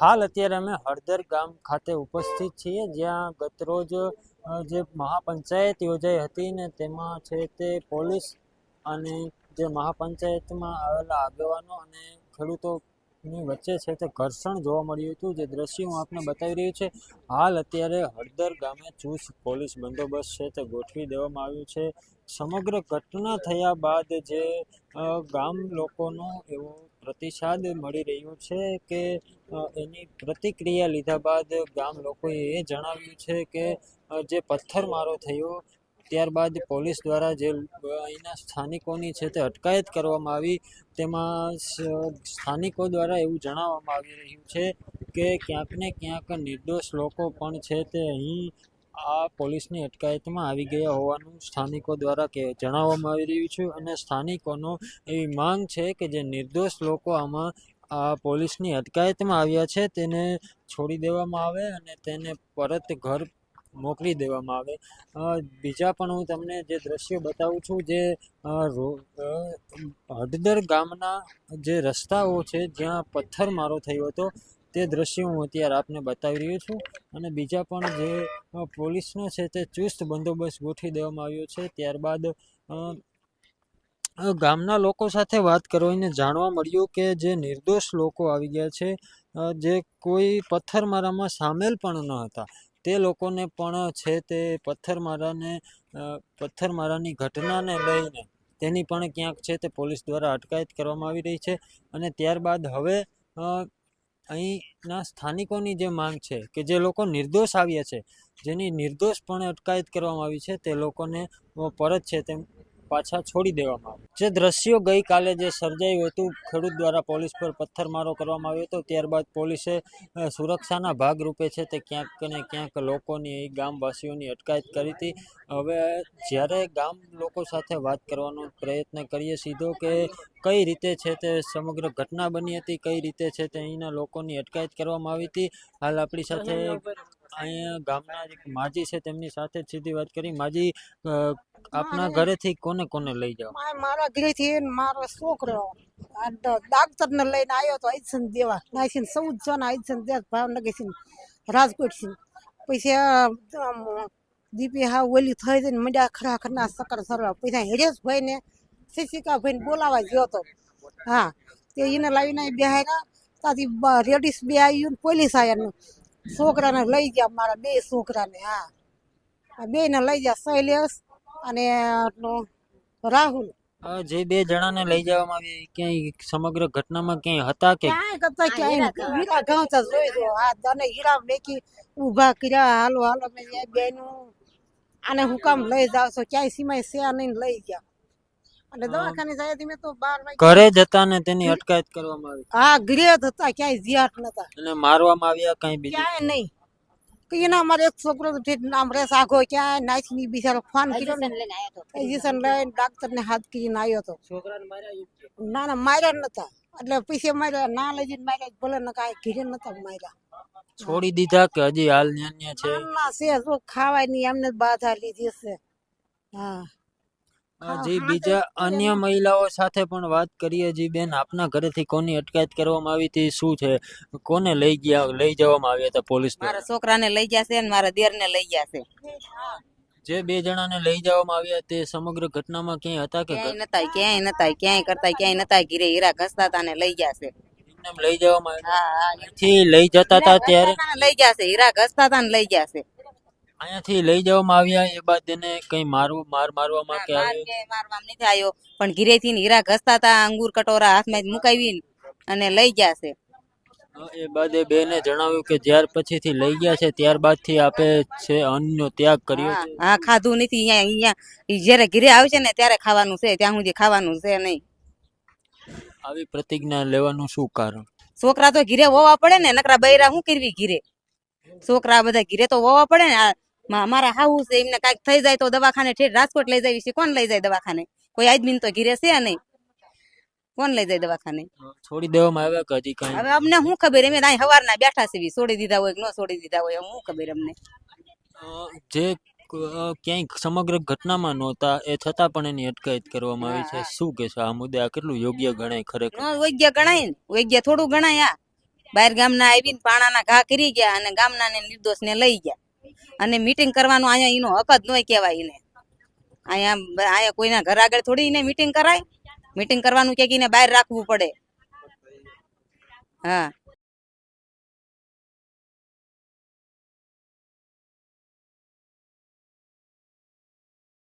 હાલ અત્યારે અમે હળદર ગામ ખાતે ઉપસ્થિત છીએ, જ્યાં ગતરોજ જે મહાપંચાયત યોજાઈ હતી ને તેમાં છે તે પોલીસ અને જે મહાપંચાયતમાં આવેલા આગેવાનો અને ખેડૂતોની વચ્ચે છે તે ઘર્ષણ જોવા મળ્યું હતું. જે દ્રશ્ય હું આપને બતાવી રહ્યું છે. હાલ અત્યારે હળદર ગામે ચુસ્ત પોલીસ બંદોબસ્ત છે તે ગોઠવી દેવામાં આવ્યું છે. સમગ્ર ઘટના થયા બાદ જે ગામ લોકોનો એવો પ્રતિસાદ મળી રહ્યો છે કે એની પ્રતિક્રિયા લીધા બાદ ગામ લોકોએ એ જણાવ્યું છે કે જે પથ્થરમારો થયો ત્યારબાદ પોલીસ દ્વારા જે અહીંના સ્થાનિકોની છે તે અટકાયત કરવામાં આવી. તેમાં સ્થાનિકો દ્વારા એવું જણાવવામાં આવી રહ્યું છે કે ક્યાંક ને ક્યાંક નિર્દોષ લોકો પણ છે તે અહીં આ પોલીસની અટકાયતમાં આવી ગયા હોવાનું સ્થાનિકો દ્વારા કે, જણાવવામાં આવી રહ્યું છે અને સ્થાનિકોનો એવી માંગ છે કે જે નિર્દોષ લોકો આમાં આ પોલીસની અટકાયતમાં આવ્યા છે તેને છોડી દેવામાં આવે અને તેને પરત ઘર મોકલી દેવામાં આવે. બીજા પણ હું તમને જે દ્રશ્યો બતાવું છું, જે હડદર ગામના જે રસ્તાઓ છે, જ્યાં પથ્થરમારો થયો હતો, તે દ્રશ્ય હું અત્યારે આપને બતાવી રહ્યો છું. અને બીજા પણ જે પોલીસનો છે, તે ચુસ્ત બંદોબસ્ત ગોઠવી દેવામાં આવ્યો છે. ત્યારબાદ ગામના લોકો સાથે વાત કરવાને જાણવા મળ્યું કે જે નિર્દોષ લોકો આવી ગયા છે જે કોઈ પથ્થરમારામાં સામેલ પણ ન હતા. તે લોકોને પણ છે તે પથ્થરમારાને પથ્થરમારાની ઘટનાને લઈને તેની પણ ક્યાંક છે તે પોલીસ દ્વારા અટકાયત કરવામાં આવી રહી છે અને ત્યારબાદ હવે અહીંના સ્થાનિકોની જે માંગ છે કે જે લોકો નિર્દોષ આવ્યા છે, જેની નિર્દોષપણે અટકાયત કરવામાં આવી છે તે લોકોને પરત છે તેમ પાછા છોડી દેવામાં આવે. જે દ્રશ્યો ગઈકાલે જે સર્જાયું હતું ખેડૂત દ્વારા પોલીસ પર પથ્થરમારો કરવામાં આવ્યો હતો ત્યારબાદ પોલીસે સુરક્ષાના ભાગરૂપે છે તે ક્યાંક ને ક્યાંક લોકોની ગામવાસીઓની અટકાયત કરી હતી. હવે જ્યારે ગામ લોકો સાથે વાત કરવાનો પ્રયત્ન કરીએ સીધો કે કઈ રીતે છે તે સમગ્ર ઘટના બની હતી કઈ રીતે છે તે અહીંના લોકોની અટકાયત કરવામાં આવી હતી. હાલ આપણી સાથે અહીંયા ગામના એક માજી છે તેમની સાથે જ સીધી વાત કરી. માજી આપના ઘરેથી કોને કોને લઈ જાવ મારા ઘરેથી થી મારો છોકરો. ડાક્ટર ને લઈને આવ્યો તો આઈસન દેવા. નાઈસીન ચૌદ ના આઈસન દે ભાવનગર છે રાજકોટ છે પછી દીપી હા ઓલી થઈ જઈને મંડ્યા ખરા ખરના સકર સરવા. પૈસા હેરેશ ભાઈ ને શિક્ષિકા ભાઈ ને બોલાવા ગયો તો હા તે એને લાવીને અહીં બેહાડ્યા ત્યાંથી રેડીસ બે આવ્યું પોલીસ આવ્યા ને છોકરાને લઈ ગયા મારા બે છોકરાને. હા બે ને લઈ ગયા. શૈલેષ અને નો રાહુલ. જે બે જણાને લઈ જવામાં આવી ક્યાંય સમગ્ર ઘટનામાં ક્યાંય હતા કે? ક્યાંય કરતા ક્યાંય હીરા ગાંવતા જોઈ દો આ તને હીરા મેકી ઊભા કર્યા. હાલો હાલો મેં એ બેનું આને હું કામ લઈ જાવ છો ક્યાંય સીમાય છે નહીં લઈ ગયા. અને દવાખાને જાય મેં તો બાર વાગે ઘરે જતા ને તેની અટકાયત કરવામાં આવી. હા ગ્રેત હતા. ક્યાંય જીયાટ નતા. અને મારવામાં આવ્યા કઈ બીજું? ક્યાંય નહીં. કે એના અમારે એક છોકરો નામ રેસ આઘો ક્યાંય નાચની બિચારો ફોન કર્યો ને. ઇન્જેક્શન લઈને ડાક્ટર ને હાથ કરીને આવ્યો તો. ના ના માર્યા નતા. એટલે પૈસે માર્યા ના લઈ જઈને માર્યા ભલે ને કાંઈ ઘીરે નતા માર્યા. છોડી દીધા કે હજી હાલ ન્યા છે? ના છે નહીં એમને બાધા લીધી છે હા. જી બીજા અન્ય મહિલાઓ સાથે પણ વાત કરીએ જી બેન આપના ઘરેથી કોની અટકાયત કરવામાં આવી હતી શું છે? કોને લઈ ગયા લઈ જવામાં આવ્યા હતા પોલીસ મારા છોકરાને લઈ ગયા છે અને મારા દેર ને લઈ ગયા છે. જે બે જણાને લઈ જવામાં આવ્યા તે સમગ્ર ઘટનામાં ક્યાંય હતા કે ક્યાંય નતા ક્યાંય નતા ક્યાંય કરતા ક્યાંય નતા ઘીરે હીરા ઘસતા હતા ને લઈ ગયા છે. એમને લઈ જવામાં આવ્યા? હા હા અહીંથી લઈ જતા હતા ત્યારે લઈ ગયા છે હીરા ઘસતા હતા ને લઈ ગયા છે. અહીંયાથી લઈ જવામાં આવ્યા એ બાદ એને કઈ મારવું માર મારવામાં કે મારવામાં નથી આવ્યો. પણ ઘીરે થી હીરા ઘસતા હતા અંગુર કટોરા હાથમાં મુકાવી અને લઈ ગયા છે. એ બાદ એ બેને જણાવ્યું કે જ્યાર પછીથી લઈ ગયા છે ત્યારબાદથી આપે છે અન્નનો ત્યાગ કર્યો હા છે. હા ખાધું નથી અહીંયા અહીંયા. જ્યારે ઘીરે છે ને ત્યારે ખાવાનું છે ત્યાં સુધી ખાવાનું છે નહીં. આવી પ્રતિજ્ઞા લેવાનું શું કારણ? છોકરા તો ઘીરે હોવા પડે ને નકરા બૈરા શું કરવી ઘીરે? છોકરા બધા ઘીરે તો હોવા પડે ને આ મા- મારા હાવું છે એમને કાંઈક થઈ જાય તો દવાખાને ઠેઠ રાજકોટ લઈ જાય છે. કોણ લઈ જાય દવાખાને? કોઈ આદમી તો ઘીરે છે નહીં. કોણ લઈ જાય દવાખાને? છોડી દેવામાં આવ્યા કે હજી કઈ? હવે અમને શું ખબર? અમે અહીં હવારના બેઠા છે છોડી દીધા હોય કે ન છોડી દીધા હોય શું ખબર અમને? જે ક્યાંય સમગ્ર ઘટનામાં નહોતા એ છતાં પણ એની અટકાયત કરવામાં આવી છે. શું કે છે આ મુદ્દે? આ કેટલું યોગ્ય ગણાય ખરેખર? યોગ્ય ગણાય ને. યોગ્ય થોડું ગણાય આ. બહાર ગામના આવીને પાણાના ઘા કરી ગયા અને ગામના ને નિર્દોષ ને લઈ ગયા. અને મીટિંગ કરવાનું અહીંયા એનો હક જ ન કહેવાય એને. અહીંયા અહીંયા કોઈના ઘર આગળ થોડી એને મીટિંગ કરાય. મીટિંગ કરવાનું કે એને બહાર રાખવું પડે. હા.